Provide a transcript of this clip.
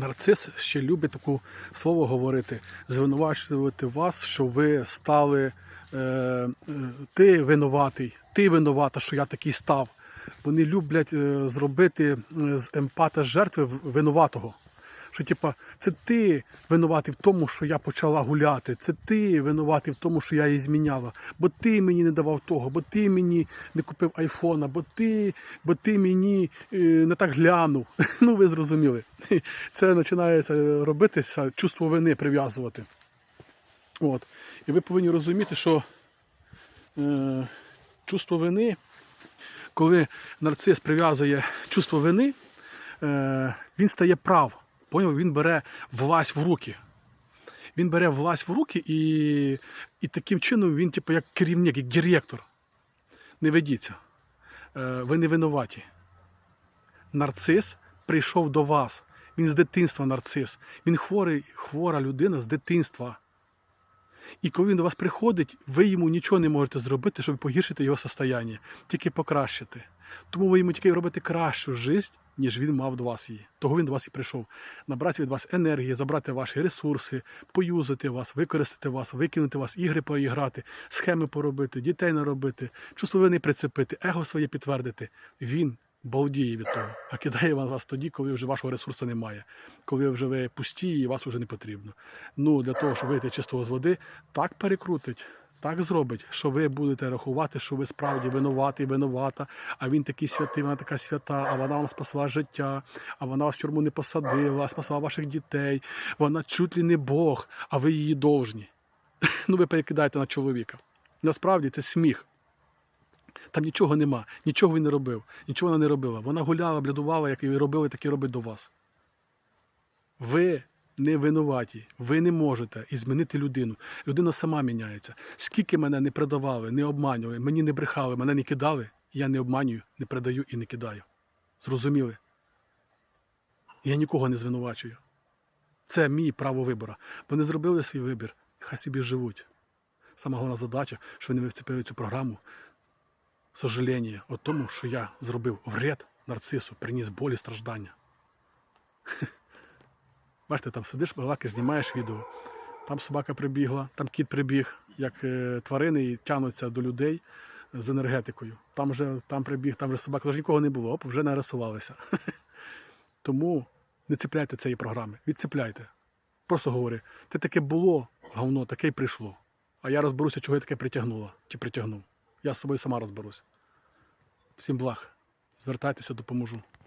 нарцис ще любить таку слово говорити, звинувачувати вас, що ви стали е, е, ти винуватий, ти винувата, що я такий став. Вони люблять е, зробити е, з емпата жертви винуватого. Що, типа, це ти винуватий в тому, що я почала гуляти, це ти винуватий в тому, що я її зміняла, бо ти мені не давав того, бо ти мені не купив айфона, бо ти, бо ти мені е, не так глянув. Ну, ви зрозуміли. Це починається робитися, чувство вини прив'язувати. От. І ви повинні розуміти, що е, чувство вини, коли нарцис прив'язує чувство вини, е, він стає прав. Поняв? Він бере власть в руки. Він бере власть в руки і, і таким чином він, типу, як керівник, як директор. Не ведіться. Е, ви не винуваті. Нарцис прийшов до вас. Він з дитинства нарцис. Він хворий, хвора людина з дитинства. І коли він до вас приходить, ви йому нічого не можете зробити, щоб погіршити його состояння, тільки покращити. Тому ви йому тільки робите кращу життя, ніж він мав до вас її. Того він до вас і прийшов. Набрати від вас енергії, забрати ваші ресурси, поюзати вас, використати вас, викинути вас, ігри поіграти, схеми поробити, дітей наробити, чувство вини прицепити, его своє підтвердити. Він балдіє від того, а кидає вас тоді, коли вже вашого ресурсу немає, коли вже ви пусті і вас вже не потрібно. Ну, для того, щоб вийти чистого з води, так перекрутить, так зробить, що ви будете рахувати, що ви справді винуватий, винувата, а він такий святий, вона така свята, а вона вам спасла життя, а вона вас в тюрму не посадила, спасла ваших дітей, вона чуть ли не Бог, а ви її довжні. Ну, ви перекидаєте на чоловіка. Насправді це сміх. Там нічого нема, нічого він не робив, нічого вона не робила. Вона гуляла, блядувала, як і робили, так і робить до вас. Ви не винуваті, ви не можете і змінити людину. Людина сама міняється. Скільки мене не продавали, не обманювали, мені не брехали, мене не кидали, я не обманюю, не продаю і не кидаю. Зрозуміли? Я нікого не звинувачую. Це мій право вибору. Вони зробили свій вибір, хай собі живуть. Сама головна задача, що вони вцепили цю програму, сожаління о тому, що я зробив вред нарцису, приніс болі страждання. Бачите, там сидиш, балакаєш, знімаєш відео. Там собака прибігла, там кіт прибіг, як е, тварини і тягнуться до людей з енергетикою. Там вже там прибіг, там вже собака, тож нікого не було, оп, вже нарисувалися. Тому не цепляйте цієї програми, відцепляйте. Просто говори, ти таке було, говно, таке й прийшло. А я розберуся, чого я таке притягнула чи притягнув. Я з собою сама розберусь. Всім благ. Звертайтеся, допоможу.